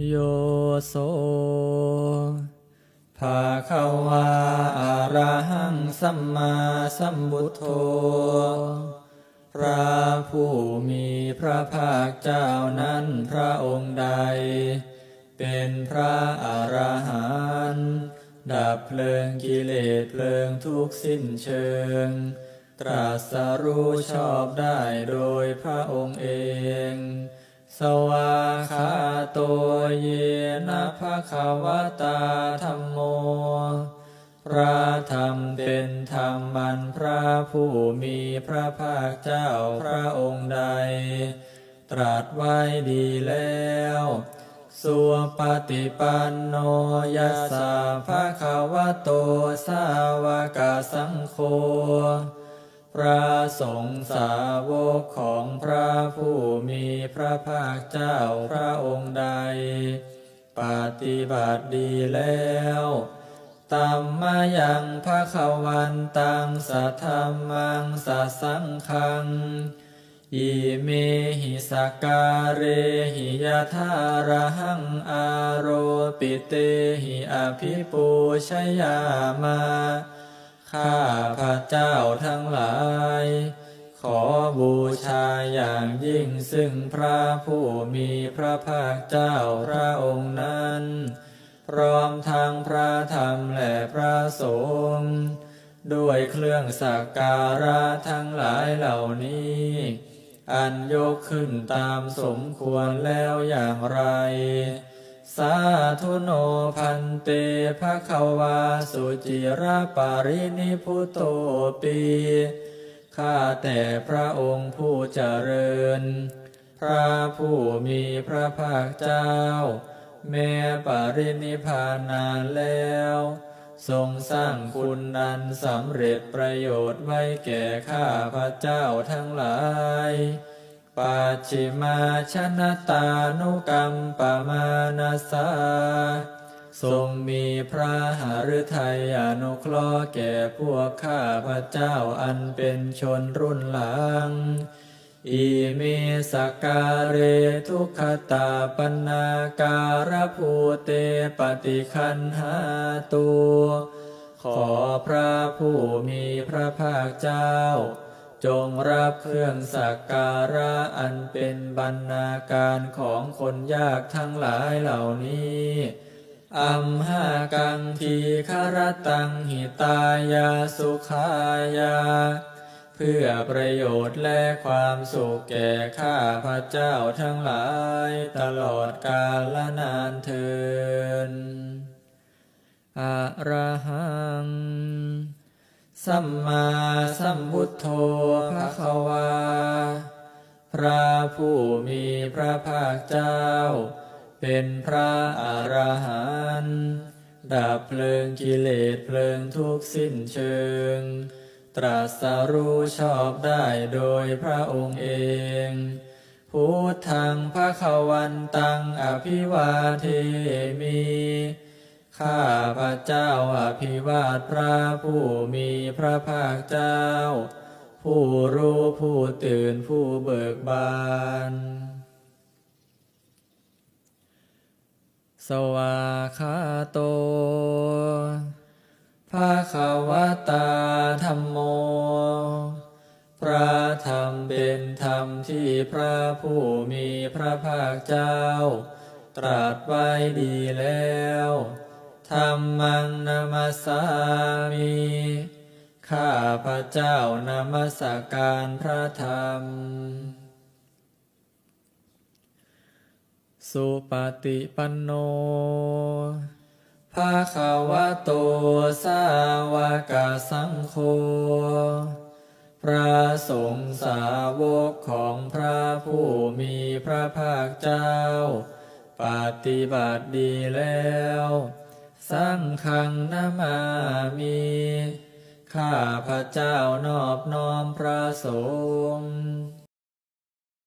โยโสภาควาอะระหังสัมมาสัมพุทโธพระผู้มีพระภาคเจ้านั้นพระองค์ใด เป็นพระอรหันต์ดับเพลิงกิเลสเพลิงทุกสิ้นเชิง ตรัสรู้ชอบได้โดยพระองค์เอง วาคาโตเยนะภะคะวะตาธรรมโม พระธรรมเป็นธรรมมันพระผู้มีพระภาคเจ้าพระองค์ใด ตรัสไว้ดีแล้วสุปฏิปันโนยัสสะภะคะวะโตสาวกสังโฆ พระสงฆ์สาวกของพระผู้มีพระภาคเจ้าพระองค์ใด ปฏิบัติดีแล้วตัมมายังภะคะวันตังสัทธรรมังสัสังคัง อิเมหิสการเรหิยะทารหังอาโรปิเตหิอภิปูชยามา ข้าพระเจ้าทั้งหลาย ขอบูชาอย่างยิ่งซึ่งพระผู้มีพระภาคเจ้าพระองค์นั้น พร้อมทั้งพระธรรมและพระสงฆ์ด้วยเครื่องสักการะทั้งหลายเหล่านี้ อันยกขึ้นตามสมควรแล้วอย่างไร สาธุโนพันเตภะคะวาสุจิรปารินิพุโตปีข้าแต่พระองค์ผู้เจริญ พระผู้มีพระภาคเจ้า แม้ปรินิพพานนานแล้ว ทรงสร้างคุณนันสำเร็จประโยชน์ไว้แก่ข้าพระเจ้าทั้งหลาย ปัจฉิมาชนะตานุกรรมปมานาสาทรงมีพระหฤทัยอนุเคราะห์แก่พวกข้าพระเจ้าอันเป็นชนรุ่นหลัง อิเมสการเรทุกขตาปนาการภูเตปฏิคันหาตูขอพระผู้มีพระภาคเจ้า จงรับเครื่องสักการะอันเป็นบรรณาการของคนยากทั้งหลายเหล่านี้อัมหากังทีคารตังหิตายาสุขายา เพื่อประโยชน์และความสุขแก่ข้าพระเจ้าทั้งหลายตลอดกาลนานเทินอระหัง สัมมาสัมพุทโธภะควา พระผู้มีพระภาคเจ้า เป็นพระอรหันต์ดับเพลิงกิเลสเพลิงทุกสิ้นเชิง ตรัสรู้ชอบได้โดยพระองค์เอง พุทธังภะคะวันตังอภิวาเทมิ ข้าพระเจ้าอภิวาทพระผู้มีพระภาคเจ้า ผู้รู้ผู้ตื่นผู้เบิกบาน สวาคาโตภาคาวตาธรรมโม พระธรรมเป็นธรรมที่พระผู้มีพระภาคเจ้า ตรัสไว้ดีแล้ว ธรรมังนมัสสามิข้าพระเจ้านมัสการพระธรรม สุปฏิปันโนภาคาวะโตสาวกสังโฆ พระสงฆ์สาวกของพระผู้มีพระภาคเจ้า ปฏิบัติดีแล้ว สังฆังนามามีข้าพระเจ้านอบน้อมพระสงฆ์